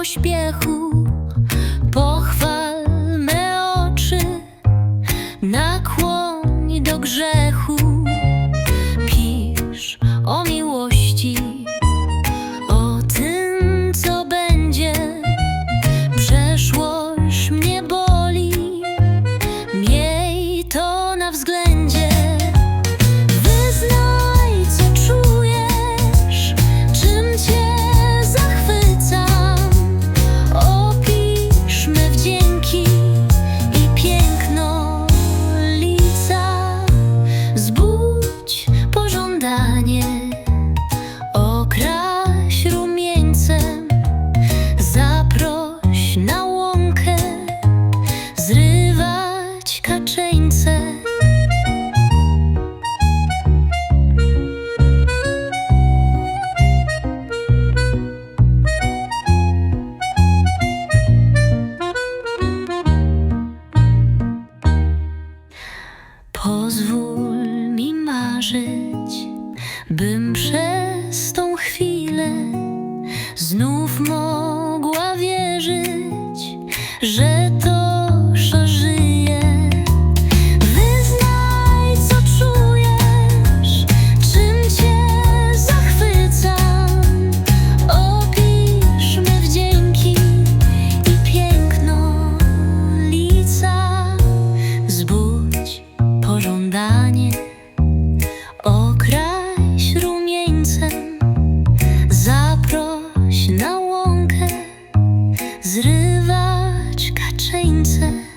pośpiechu. Pozwól mi marzyć, bym przez tą chwilę znów mogła wierzyć, że to. Pożądanie, okraś rumieńcem, zaproś na łąkę, zrywać kaczeńce.